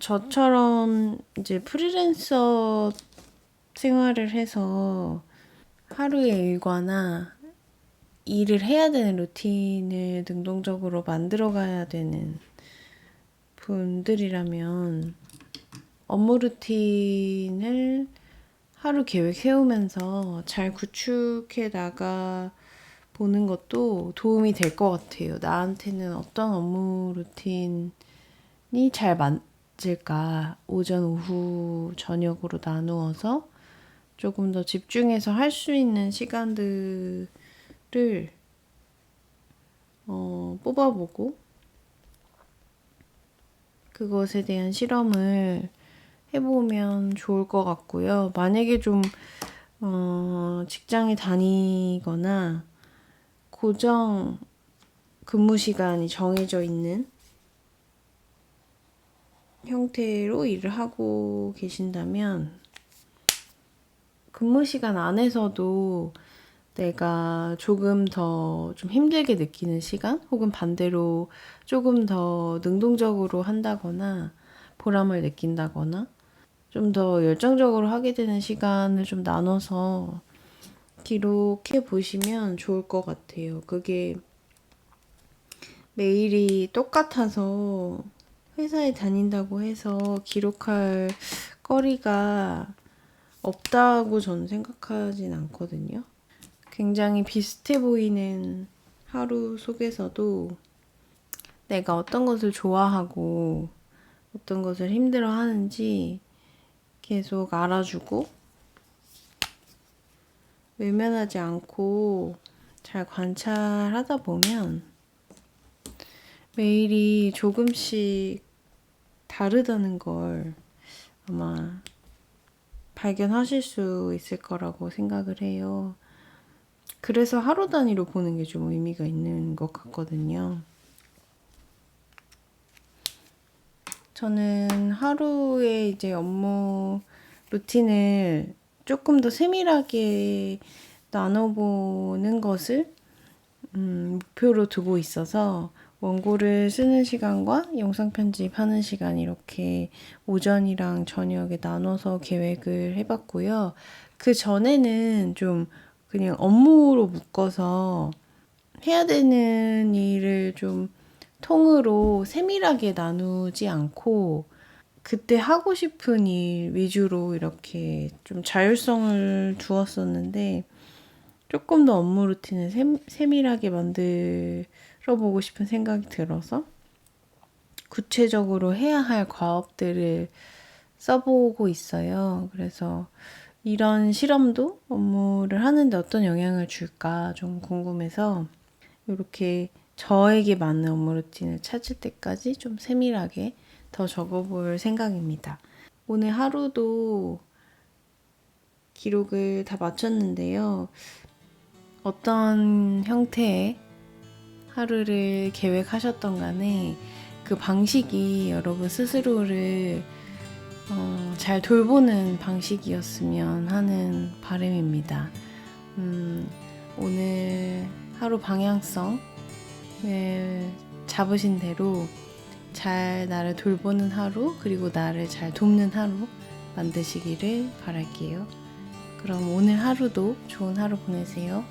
저처럼 이제 프리랜서 생활을 해서 하루의 일과나 일을 해야 되는 루틴을 능동적으로 만들어 가야 되는 분들이라면 업무 루틴을 하루 계획 세우면서 잘 구축해 나가 보는 것도 도움이 될 것 같아요. 나한테는 어떤 업무 루틴이 잘 맞을까? 오전, 오후, 저녁으로 나누어서 조금 더 집중해서 할 수 있는 시간들을 어, 뽑아보고 그것에 대한 실험을 해보면 좋을 것 같고요. 만약에 좀 어, 직장에 다니거나 고정 근무 시간이 정해져 있는 형태로 일을 하고 계신다면 근무 시간 안에서도 내가 조금 더 좀 힘들게 느끼는 시간 혹은 반대로 조금 더 능동적으로 한다거나 보람을 느낀다거나 좀 더 열정적으로 하게 되는 시간을 좀 나눠서 기록해 보시면 좋을 것 같아요. 그게 매일이 똑같아서 회사에 다닌다고 해서 기록할 거리가 없다고 저는 생각하진 않거든요. 굉장히 비슷해 보이는 하루 속에서도 내가 어떤 것을 좋아하고 어떤 것을 힘들어 하는지 계속 알아주고 외면하지 않고 잘 관찰하다 보면 매일이 조금씩 다르다는 걸 아마 발견하실 수 있을 거라고 생각을 해요. 그래서 하루 단위로 보는 게 좀 의미가 있는 것 같거든요. 저는 하루에 이제 업무 루틴을 조금 더 세밀하게 나눠보는 것을 음, 목표로 두고 있어서 원고를 쓰는 시간과 영상 편집하는 시간 이렇게 오전이랑 저녁에 나눠서 계획을 해봤고요. 그 전에는 좀 그냥 업무로 묶어서 해야 되는 일을 좀 통으로 세밀하게 나누지 않고 그때 하고 싶은 일 위주로 이렇게 좀 자율성을 두었었는데 조금 더 업무 루틴을 세, 세밀하게 만들어 보고 싶은 생각이 들어서 구체적으로 해야 할 과업들을 써보고 있어요. 그래서 이런 실험도 업무를 하는데 어떤 영향을 줄까 좀 궁금해서 이렇게 저에게 맞는 업무 루틴을 찾을 때까지 좀 세밀하게 더 적어볼 생각입니다. 오늘 하루도 기록을 다 마쳤는데요. 어떤 형태의 하루를 계획하셨던 간에 그 방식이 여러분 스스로를 어, 잘 돌보는 방식이었으면 하는 바람입니다. 음, 오늘 하루 방향성을 잡으신 대로 잘 나를 돌보는 하루, 그리고 나를 잘 돕는 하루 만드시기를 바랄게요. 그럼 오늘 하루도 좋은 하루 보내세요.